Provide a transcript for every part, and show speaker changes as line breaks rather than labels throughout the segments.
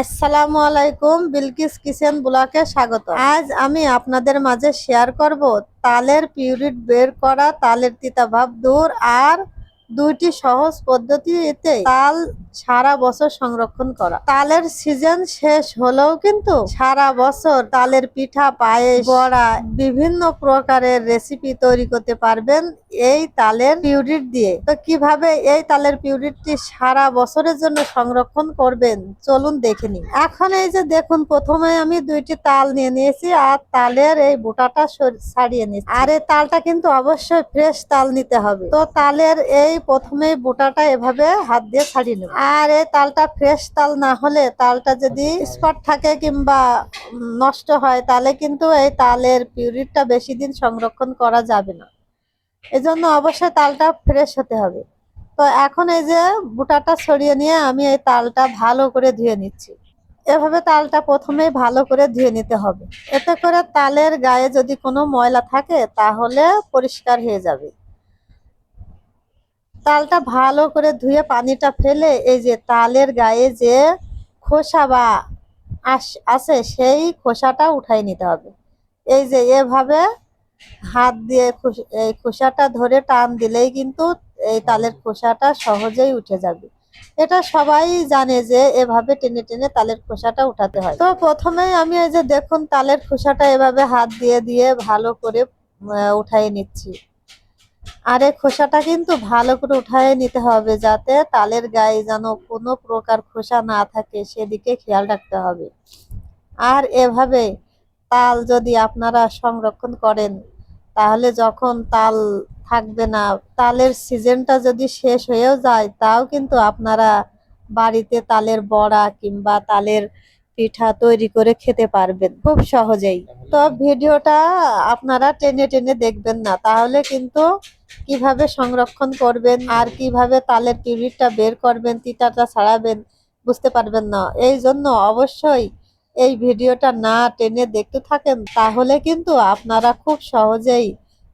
আসসালামু আলাইকুম, বিলকিস কিচেন ব্লকে স্বাগত। আজ আমি আপনাদের মাঝে শেয়ার করব তালের পিউরিট বের করা তালের তিতাভাব দূর আর দুইটি সহজ পদ্ধতিতে তাল সারা বছর সংরক্ষণ করা। তালের সিজন শেষ হলেও কিন্তু সারা বছর তালের পিঠা, পায়েস, বড়া বিভিন্ন প্রকারের রেসিপি তৈরি করতে পারবেন এই তালের পিউরিট দিয়ে। তো কীভাবে এই তালের পিউরিটটি সারা বছরের জন্য সংরক্ষণ করবেন? চলুন দেখে এখন এই যে দেখুন, প্রথমে আমি দুইটি তাল নিয়ে নিয়েছি আর তালের এই বোটাটা ছাড়িয়ে নিয়েছি। আর এই তালটা কিন্তু অবশ্যই ফ্রেশ তাল নিতে হবে। তো তালের এই প্রথমে বোটাটা এভাবে হাত দিয়ে ছাড়িয়ে নেব। আর এই তালটা ফ্রেশ তাল না হলে তালটা যদি স্পট থাকে কিংবা নষ্ট হয়, তাহলে কিন্তু এই তালের পিউরিটটা বেশি দিন সংরক্ষণ করা যাবে না। এজন্য অবশ্যই তালটা ফ্রেশ হতে হবে। তো এখন এই যে বুটাটা ছড়িয়ে নিয়ে আমি এই তালটা ভালো করে ধুয়ে নিচ্ছি। এভাবে তালটা প্রথমেই ভালো করে ধুয়ে নিতে হবে। এতে করে তালের গায়ে যদি কোনো ময়লা থাকে, তাহলে পরিষ্কার হয়ে যাবে। তালটা ভালো করে ধুয়ে পানিটা ফেলে এই যে তালের গায়ে যে খোসা বা আছে সেই খোসাটা উঠাই নিতে হবে। এই যে এভাবে হাত দিয়ে এই খোসাটা ধরে টান দিলেই কিন্তু এই তালের খোসাটা সহজেই উঠে যাবে। এটা সবাই জানে যে এভাবে টেনে টেনে তালের খোসাটা উঠাতে হয়। তো প্রথমেই আমি এই যে দেখুন তালের খোসাটা এভাবে হাত দিয়ে দিয়ে ভালো করে উঠাই নিচ্ছি। আর এই খোসাটা কিন্তু ভালো করে উঠায় নিতে হবে যাতে তালের গায়ে যেন কোনো প্রকার খোসা না থাকে সেদিকে খেয়াল রাখতে হবে। আর এভাবে তাল যদি আপনারা সংরক্ষণ করেন তাহলে যখন তাল থাকবে না তালের সিজনটা যদি শেষ হয়েও যায় তাও কিন্তু আপনারা বাড়িতে তালের বড়া কিংবা তালের পিঠা তৈরি করে খেতে পারবেন খুব সহজেই। তো ভিডিওটা আপনারা টেনে টেনে দেখবেন না তাহলে কিন্তু কীভাবে সংরক্ষণ করবেন আর কীভাবে তালের পিউরিটটা বের করবেন, তিতাটা ছাড়াবেন, বুঝতে পারবেন না। এই জন্য অবশ্যই এই ভিডিওটা না টেনে দেখতে থাকেন, তাহলে কিন্তু আপনারা খুব সহজেই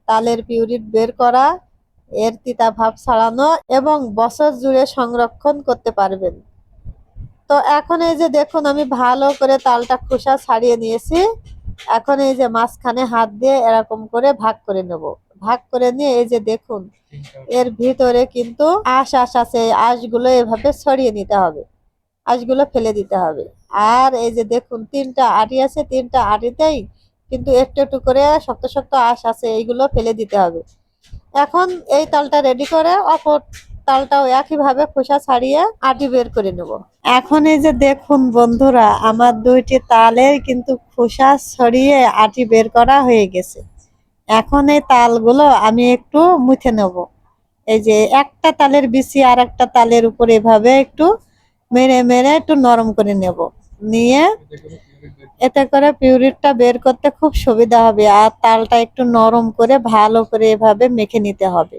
তালের পিউরিট বের করা, এর তিতা ভাব ছাড়ানো এবং বছর জুড়ে সংরক্ষণ করতে পারবেন। তো এখন এই যে দেখুন, আমি ভালো করে তালটা খোসা ছাড়িয়ে নিয়েছি। এখন এই যে মাঝখানে হাত দিয়ে এরকম করে ভাগ করে নেব। ভাগ করে নিয়ে এই যে দেখুন, এর ভিতরে কিন্তু আঁশ, আশ আছে। আঁশগুলো এভাবে ছড়িয়ে নিতে হবে। আঁশগুলো ফেলে দিতে হবে। আর এই যে দেখুন, তিনটা আটি আছে। তিনটা আটিতেই কিন্তু একটু একটু করে শক্ত শক্ত আঁশ আছে। এইগুলো ফেলে দিতে হবে। এখন এই তালটা রেডি করে অপর তালটাও একইভাবে খোসা ছাড়িয়ে আটি বের করে নেব। এখন এই যে দেখুন বন্ধুরা, আমার দুইটি তালের কিন্তু খোসা ছড়িয়ে আটি বের করা হয়ে গেছে। এখন এই তালগুলো আমি একটু মুছে নেব। এই যে একটা তালের বিচি আর একটা তালের উপর এভাবে একটু মেরে মেরে একটু নরম করে নেব। নিয়ে এতে করে পিউরিটটা বের করতে খুব সুবিধা হবে আর তালটা একটু নরম করে ভালো করে এভাবে মেখে নিতে হবে।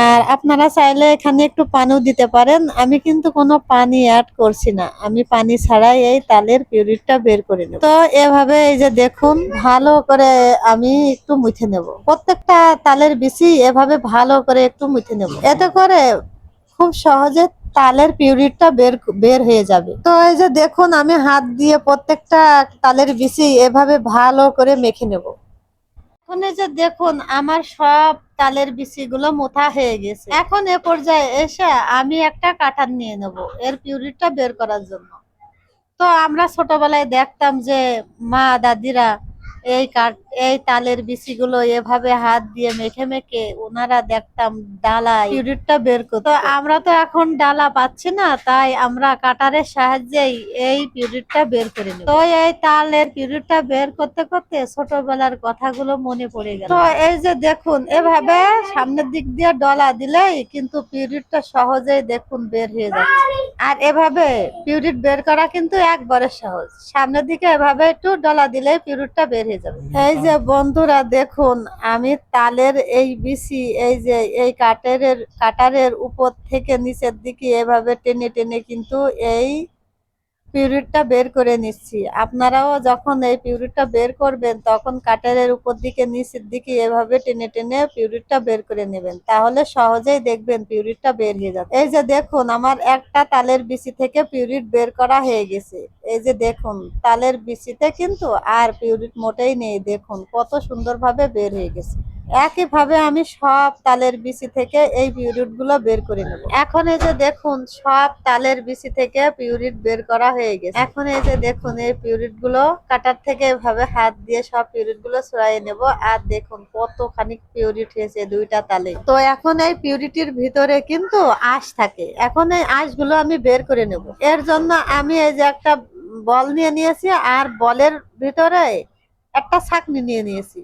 আর আপনারা চাইলে এখানে একটু পানিও দিতে পারেন। আমি কিন্তু কোনো পানি অ্যাড করছি না। আমি পানি ছাড়াই এই তালের পিউরিটটা বের করে নেব। তো এভাবে এই যে দেখুন, ভালো করে আমি একটু মুছে নেব। প্রত্যেকটা তালের বিচি এভাবে ভালো করে একটু মুছে নেব। এতে করে খুব সহজে তালের পিউরিটটা বের বের হয়ে যাবে। তো এই যে দেখুন, আমি হাত দিয়ে প্রত্যেকটা তালের বিচি এভাবে ভালো করে মেখে নেব। এখন এই যে দেখুন, আমার সব তালের বিচিগুলো মোথা হয়ে গেছে। এখন এ পর্যায়ে এসে আমি একটা কাঠার নিয়ে নেব, এর পিউরিটটা বের করার জন্য। তো আমরা ছোটবেলায় দেখতাম যে মা দাদিরা এই কাঠ, এই তালের বিচিগুলো এভাবে হাত দিয়ে মেখে মেখে ওনারা দেখতাম ডালা পিউরিটটা বের করতো। আমরা তো এখন ডালা পাচ্ছি না, তাই আমরা কাটারের সাহায্যেই এই পিউরিটটা বের করে তো এই তালের পিউরিটটা বের করতে করতে ছোটবেলার কথাগুলো মনে পড়ে গেল। তো এই যে দেখুন, এভাবে সামনের দিক দিয়ে ডলা দিলেই কিন্তু পিউরিটটা সহজেই দেখুন বের হয়ে যাচ্ছে। আর এভাবে পিউরিট বের করা কিন্তু একবারে সহজ। সামনের দিকে এভাবে একটু ডলা দিলেই পিউরিটটা বের হয়ে যাবে। এই যে বন্ধুরা দেখুন, আমি তালের এই বিচি, এই যে এই কাটারের কাটারের উপর থেকে নিচের দিকে এভাবে টেনে টেনে কিন্তু এই পিউরিটটা বের করে নিচ্ছি। আপনারাও যখন এই পিউরিটটা বের করবেন, তখন কাটারের উপর দিকে, নিচের দিকে এভাবে টেনে টেনে পিউরিটটা বের করে নেবেন। তাহলে সহজেই দেখবেন পিউরিটটা বের হয়ে যাবে এই যে দেখুন, আমার একটা তালের বিচি থেকে পিউরিট বের করা হয়ে গেছে। এই যে দেখুন, তালের বিচিতে কিন্তু আর পিউরিট মোটেই নেই। দেখুন, কত সুন্দরভাবে বের হয়ে গেছে। একইভাবে আমি সব তালের বিচি থেকে এই পিউরিটগুলো বের করে নেব। এখন এই যে দেখুন, সব তালের বিচি থেকে পিউরিট বের করা হয়ে গেছে। এখন এই যে দেখুন, এই পিউরিটগুলো কাটার থেকে এভাবে হাত দিয়ে সব পিউরিটগুলো ছড়াই নেব। আর দেখুন, কতখানি পিউরিট হয়েছে দুইটা তালে। তো এখন এই পিউরিটির ভিতরে কিন্তু আঁশ থাকে। এখন এই আঁশগুলো আমি বের করে নেব। এর জন্য আমি এই যে একটা বল নিয়ে নিয়েছি, আর বলের ভিতরে একটা ছাকনি নিয়ে নিয়েছি।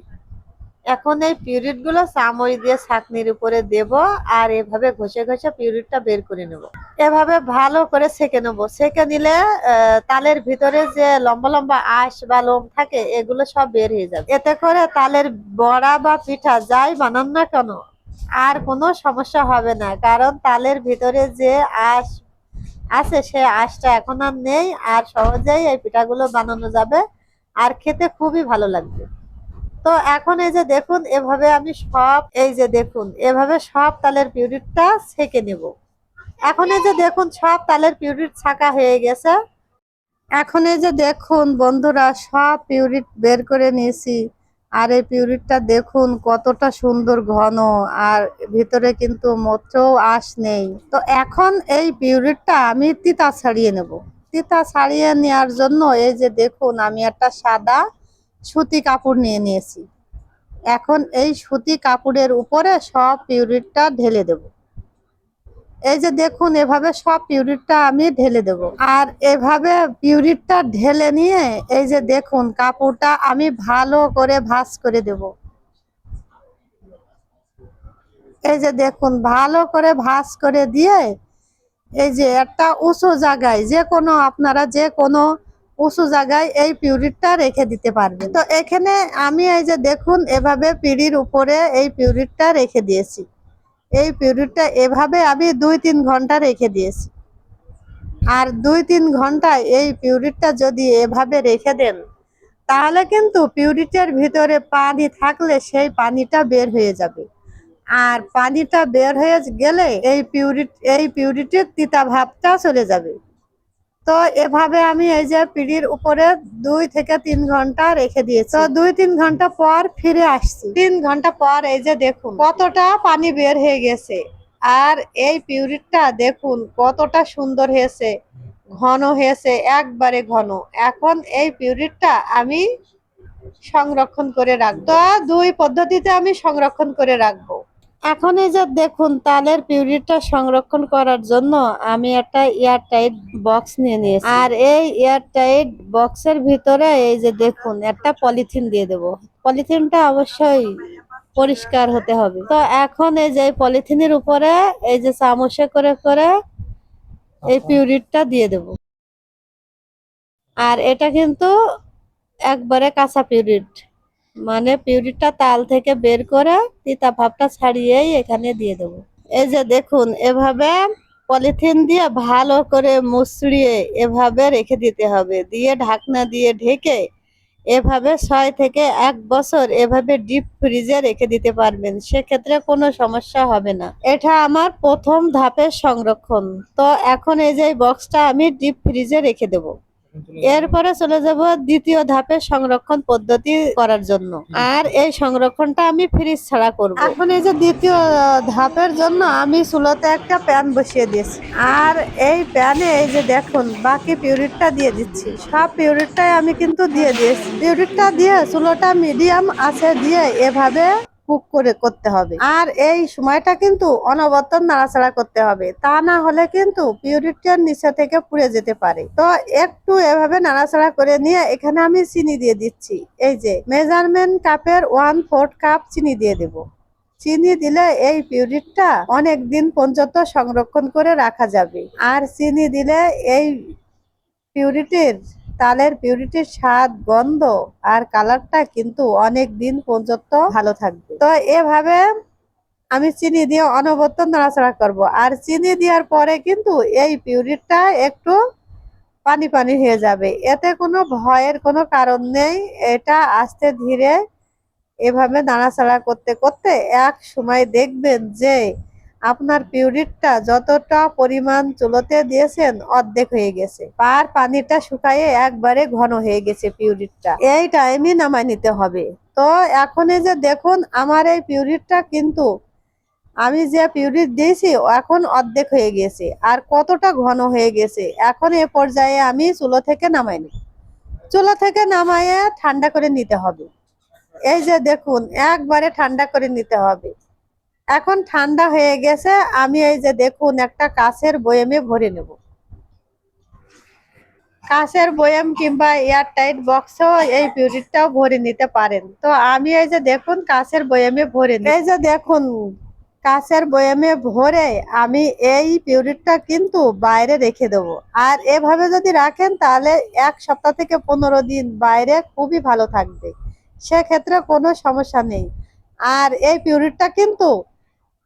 এখন এই পিউরিটগুলো চামচ দিয়ে ছাকনির উপরে দেব আর এভাবে ঘষে ঘষে পিউরিটটা বের করে নেব। এভাবে ভালো করে সেকে নেব। সেকে নিলে তালের ভিতরে যে লম্বা লম্বা আঁশ বা লোম থাকে, এগুলো সব বের হয়ে যাবে। এতে করে তালের বড়া বা পিঠা যাই বানান না কেন, আর কোনো সমস্যা হবে না। কারণ তালের ভিতরে যে আঁশ আছে, সে আঁশটা এখন আর নেই, আর সহজেই এই পিঠাগুলো বানানো যাবে। আর খেতে খুবই ভালো লাগবে। তো এখন এই যে দেখুন, এভাবে আমি সব, এই যে দেখুন, এভাবে সব তালের পিউরিটটা ছেঁকে নেব। এখন এই যে দেখুন, সব তালের পিউরিট ছাকা হয়ে গেছে। এখন এই যে দেখুন, বন্ধুরা, সব পিউরিট বের করে নিয়েছি। আর এই পিউরিটটা দেখুন, কতটা সুন্দর ঘন, আর ভিতরে কিন্তু মোটেও আঁশ নেই। তো এখন এই পিউরিটটা আমি তিতা ছাড়িয়ে নেব। তিতা ছাড়িয়ে নেওয়ার জন্য এই যে দেখুন, আমি একটা সাদা সুতি কাপড় নিয়ে নিয়েছি। এখন এই সুতি কাপড়ের উপরে সব পিউরিটটা ঢেলে দেব। এই যে দেখুন, এভাবে সব পিউরিটটা আমি ঢেলে দেব। আর এভাবে পিউরিটটা ঢেলে নিয়ে এই যে দেখুন, কাপড়টা আমি ভালো করে ভাঁজ করে দেব। এই যে দেখুন, ভালো করে ভাঁজ করে দিয়ে এই যে একটা উঁচু জায়গায়, যে কোনো আপনারা যে কোনো উঁচু জায়গায় এই পিউরিটটা রেখে দিতে পারবে। তো এখানে আমি এই যে দেখুন, এভাবে পিঁড়ির উপরে এই পিউরিটটা রেখে দিয়েছি। এই পিউরিটটা এভাবে আমি দুই তিন ঘণ্টা রেখে দিয়েছি। আর দুই তিন ঘন্টায় এই পিউরিটটা যদি এভাবে রেখে দেন, তাহলে কিন্তু পিউরিটের ভিতরে পানি থাকলে সেই পানিটা বের হয়ে যাবে। আর পানিটা বের হয়ে গেলে এই পিউরিট, এই পিউরিটির তিতা ভাবটা চলে যাবে। তো এভাবে আমি এই যে পিড়ির উপরে দুই থেকে তিন ঘণ্টা রেখে দিয়েছি। তো দুই তিন ঘণ্টা পর ফিরে আসছি। তিন ঘণ্টা পর এই যে দেখুন কতটা পানি বের হয়ে গেছে। আর এই পিউরিটটা দেখুন কতটা সুন্দর হয়েছে, ঘন হয়েছে, একবারে ঘন। এখন এই পিউরিটটা আমি সংরক্ষণ করে রাখব। দুই পদ্ধতিতে আমি সংরক্ষণ করে রাখব। এখন এই যে দেখুন, তালের পিউরিটটা সংরক্ষণ করার জন্য আমি একটা এয়ারটাইট বক্স নিয়ে নিয়েছি। আর এই এয়ারটাইট বক্সের ভিতরে এই যে দেখুন, একটা পলিথিন দিয়ে দেব। পলিথিনটা অবশ্যই পরিষ্কার হতে হবে। তো এখন এই যে পলিথিনের উপরে এই যে চামচে করে করে এই পিউরিটটা দিয়ে দেব। আর এটা কিন্তু একবারে কাঁচা পিউরিট। মানে পিউরিটটা তাল থেকে বের করে তিতা ভাবটা ছাড়িয়েই এখানে দিয়ে দেব। এই যে দেখুন, এভাবে পলিথিন দিয়ে ভালো করে মুচড়িয়ে এভাবে রেখে দিতে হবে। দিয়ে ঢাকনা দিয়ে ঢেকে এভাবে ছয় থেকে এক বছর এভাবে ডিপ ফ্রিজে রেখে দিতে পারবেন। সেক্ষেত্রে কোনো সমস্যা হবে না। এটা আমার প্রথম ধাপের সংরক্ষণ। তো এখন এই যে বক্সটা আমি ডিপ ফ্রিজে রেখে দেবো। এরপরে চলে যাব দ্বিতীয় ধাপে সংরক্ষণ পদ্ধতি করার জন্য। আর এই সংরক্ষণটা আমি ফ্রিজ ছাড়া করব। এখন এই যে দ্বিতীয় ধাপের জন্য আমি চুলোতে একটা প্যান বসিয়ে দিয়েছি। আর এই প্যানে এই যে দেখুন বাকি পিউরিটটা দিয়ে দিচ্ছি। সব পিউরিটটাই আমি কিন্তু দিয়ে দিয়েছি। পিউরিটটা দিয়ে চুলোটা মিডিয়াম আছে দিয়ে এভাবে কুক করে করতে হবে। আর এই সময়টা কিন্তু অনবরত নাড়াচাড়া করতে হবে। তা না হলে কিন্তু পিউরিটির নিচে থেকে পুড়ে যেতে পারে। তো একটু এভাবে নাড়াচাড়া করে নিয়ে এখানে আমি চিনি দিয়ে দিচ্ছি। এই যে মেজারমেন্ট কাপের ওয়ান ফোর্থ কাপ চিনি দিয়ে দেব। চিনি দিলে এই পিউরিটটা অনেক দিন পর্যন্ত সংরক্ষণ করে রাখা যাবে। আর চিনি দিলে এই পিউরিটির তালের পিউরিটির স্বাদ, গন্ধ আর কালারটা কিন্তু অনেক দিন পর্যন্ত ভালো থাকবে। তো এভাবে আমি চিনি দিয়ে অনবরত নাড়াচাড়া করব। আর চিনি দেওয়ার পরে কিন্তু এই পিউরিটটা একটু পানি পানি হয়ে যাবে। এতে কোনো ভয়ের কোনো কারণ নেই। এটা আস্তে ধীরে এভাবে নাড়াচাড়া করতে করতে এক সময় দেখবেন যে আপনার পিউরিটটা যতটা পরিমাণ চুলোতে দিয়েছেন, অর্ধেক হয়ে গেছে। আর পানিটা শুকায়ে একবারে ঘন হয়ে গেছে পিউরিটটা। এই টাইমে নামাই নিতে হবে। তো এখন যে দেখুন, আমার এই পিউরিটটা কিন্তু আমি যে পিউরিট দিয়েছি, এখন অর্ধেক হয়ে গেছে। আর কতটা ঘন হয়ে গেছে, এখন এ পর্যায়ে আমি চুলো থেকে নামাই নিই চুলো থেকে নামাইয়ে ঠান্ডা করে নিতে হবে। এই যে দেখুন, একবারে ঠান্ডা করে নিতে হবে। এখন ঠান্ডা হয়ে গেছে, আমি এই যে দেখুন একটা কাছের বয়েমে ভরে নেব। কাঁচের বয়াম কিংবা এয়ারটাইট বক্সেও এই পিউরিটটাও ভরে নিতে পারেন। তো আমি এই যে দেখুন কাঁচের বয়ামে ভরে। এই যে দেখুন কাঁচের বয়ামে ভরে আমি এই পিউরিটটা কিন্তু বাইরে রেখে দেবো। আর এভাবে যদি রাখেন তাহলে এক সপ্তাহ থেকে পনেরো দিন বাইরে খুবই ভালো থাকবে। সেক্ষেত্রে কোনো সমস্যা নেই। আর এই পিউরিটটা কিন্তু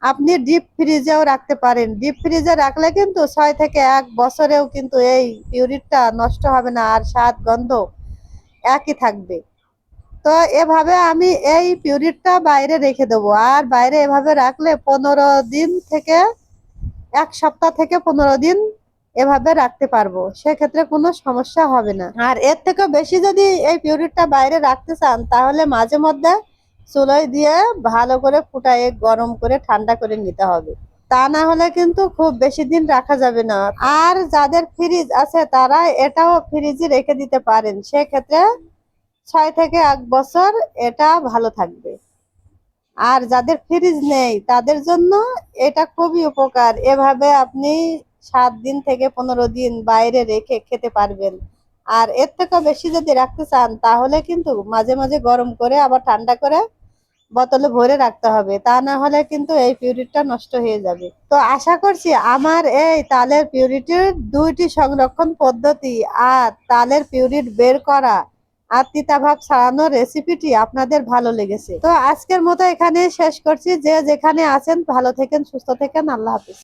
আপনি ডিপ ফ্রিজেও রাখতে পারেন। ডিপ ফ্রিজে রাখলে কিন্তু ছয় থেকে এক বছরেও কিন্তু এই পিউরিটটা নষ্ট হবে না, আর স্বাদ, গন্ধ একই থাকবে। তো এভাবে আমি এই পিউরিটটা বাইরে রেখে দেবো। আর বাইরে এভাবে রাখলে পনেরো দিন থেকে এক সপ্তাহ থেকে পনেরো দিন এভাবে রাখতে পারব। সেক্ষেত্রে কোনো সমস্যা হবে না। আর এর থেকে বেশি যদি এই পিউরিটটা বাইরে রাখতে চান, তাহলে মাঝে মধ্যে চুলোয় দিয়ে ভালো করে ফুটায়ে গরম করে ঠান্ডা করে নিতে হবে। তা না হলে কিন্তু খুব বেশি দিন রাখা যাবে না। আর যাদের ফ্রিজ আছে তারা এটাও ফ্রিজে রেখে দিতে পারেন। সেক্ষেত্রে ছয় থেকে এক বছর এটা ভালো থাকবে। আর যাদের ফ্রিজ নেই তাদের জন্য এটা খুবই উপকার। এভাবে আপনি সাত দিন থেকে পনেরো দিন বাইরে রেখে খেতে পারবেন। আর এর থেকে বেশি যদি রাখতে চান তাহলে কিন্তু মাঝে মাঝে গরম করে আবার ঠান্ডা করে বোতলে ভরে রাখতে হবে। তা না হলে কিন্তু এই পিউরিটটা নষ্ট হয়ে যাবে। তো আশা করছি আমার এই তালের পিউরিটির দুইটি সংরক্ষণ পদ্ধতি আর তালের পিউরিট বের করা আর তিতাভাব ছাড়ানোর রেসিপিটি আপনাদের ভালো লেগেছে। তো আজকের মতো এখানে শেষ করছি। যে যেখানে আছেন ভালো থেকেন, সুস্থ থেকেন। আল্লাহ হাফিজ।